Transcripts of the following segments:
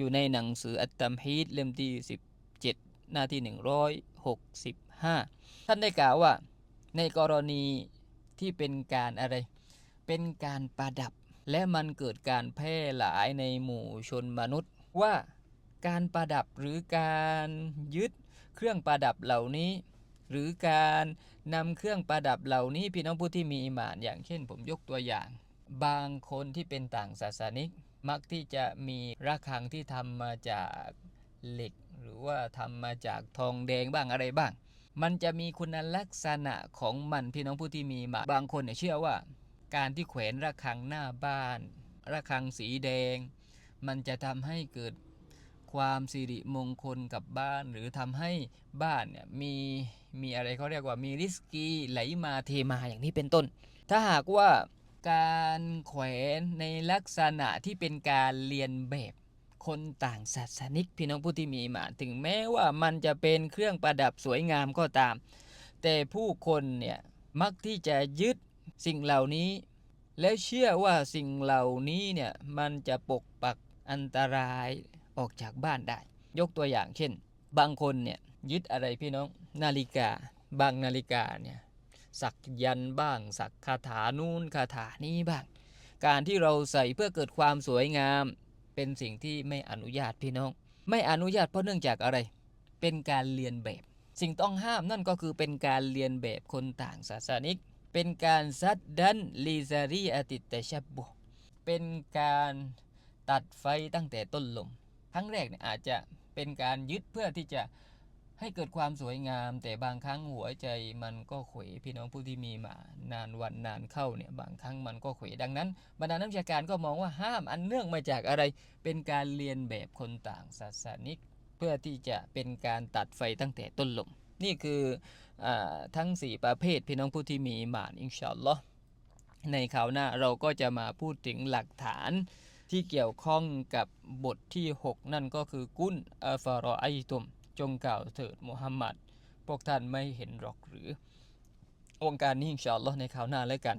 อยู่ในหนังสืออัตตัมฮีดเล่มที่ 17 หน้าที่ 165 ท่านได้กล่าวว่า ในกรณีที่เป็นการอะไร เป็นการประดับ และมันเกิดการแพร่หลายในหมู่ชนมนุษย์ว่าการประดับหรือการยึดเครื่องประดับเหล่านี้ หรือการนำเครื่องประดับเหล่านี้พี่น้องผู้ที่มีอิมานอย่างเช่น ผมยกตัวอย่าง บางคนที่เป็นต่างศาสนิก มักที่จะมีระฆังที่ทำมาจากเหล็ก หรือว่าทำมาจากทองแดงบ้างอะไรบ้าง มันจะมีคุณลักษณะของมันพี่น้องผู้ที่มีมาบางคนเนี่ยเชื่อว่า การที่แขวนระฆังหน้าบ้าน ระฆังสีแดง มันจะทำให้เกิดความสิริมงคลกับบ้าน หรือทำให้บ้านเนี่ยมีมีอะไรเขาเรียกว่ามีริสกีไหลมาเทมาอย่างนี้เป็นต้น ถ้าหากว่า การแขวนในลักษณะที่เป็นการเรียนแบบคนต่างศาสนิกพี่น้องผู้ที่มีมาถึงแม้ว่ามันจะเป็นเครื่องประดับสวยงามก็ตาม แต่ผู้คนเนี่ยมักที่จะยึดสิ่งเหล่านี้ แล้วเชื่อว่าสิ่งเหล่านี้เนี่ยมันจะปกปักอันตรายออกจากบ้านได้ ยกตัวอย่างเช่น บางคนเนี่ยยึดอะไรพี่น้องนาฬิกา บางนาฬิกาเนี่ย สักยันบ้าง สักคาถานู่นคาถานี้บ้าง การที่เราใส่เพื่อเกิดความสวยงาม เป็นสิ่งที่ไม่อนุญาตพี่น้อง ไม่อนุญาตเพราะเนื่องจากอะไร เป็นการเรียนแบบ สิ่งต้องห้ามนั่นก็คือเป็นการเรียนแบบคนต่างศาสนิก เป็นการซัดดันลีซารีอติตแต่ชับบุเป็นการตัดไฟตั้งแต่ต้นลม ครั้งแรกเนี่ยอาจจะเป็นการยึดเพื่อที่จะ ให้เกิดความสวยงาม แต่บางครั้งหัวใจมันก็เขวพี่น้องผู้ที่มีมานานวันนานเข้าเนี่ยบางครั้งมันก็เขวดังนั้นบรรดานักวิชาการก็มองว่าห้ามอันเนื่องมาจากอะไร เป็นการเรียนแบบคนต่างศาสนิก เพื่อที่จะเป็นการตัดไฟตั้งแต่ต้นลมนี่คืออทั้ง 4 ประเภทพี่น้องผู้ที่มีหมานอินชาอัลลอฮ์ในคราวหน้าเราก็จะมาพูดถึงหลักฐานที่เกี่ยวข้องกับบทที่ 6 นั่นก็คือกุนอัฟารอไอตุม จงกล่าวเถิดมุฮัมมัด พวกท่านไม่เห็นหรอกหรือ องค์การนี้อินชาอัลลอฮ์ในคราวหน้าแล้วกัน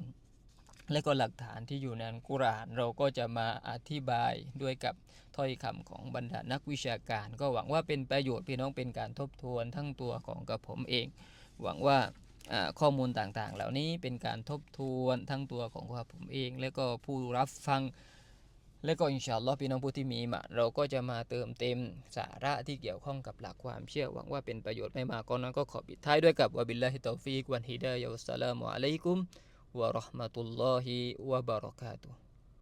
และก็หลักฐานที่อยู่ในกุรานเราก็จะมาอธิบายด้วยกับถ้อยคำของบรรดานักวิชาการ ก็หวังว่าเป็นประโยชน์พี่น้องเป็นการทบทวนทั้งตัวของกับผมเอง หวังว่าอ่าข้อมูลต่างๆ เหล่านี้เป็นการทบทวนทั้งตัวของกับผมเอง และก็ผู้รับฟัง และก็อินชาอัลลอฮ์พี่น้องผู้ที่มีมาเราก็จะมาเติมเต็มสาระที่เกี่ยวข้องกับหลักความเชื่อหวังว่าเป็นประโยชน์ไม่มากก็น้อยก็ขอปิดท้ายด้วยกับวะบิลลาฮิตอฟิกวันฮิดายะอัสสลามุอะลัยกุมวะเราะห์มะตุลลอฮิวะบะเราะกาตุฮ์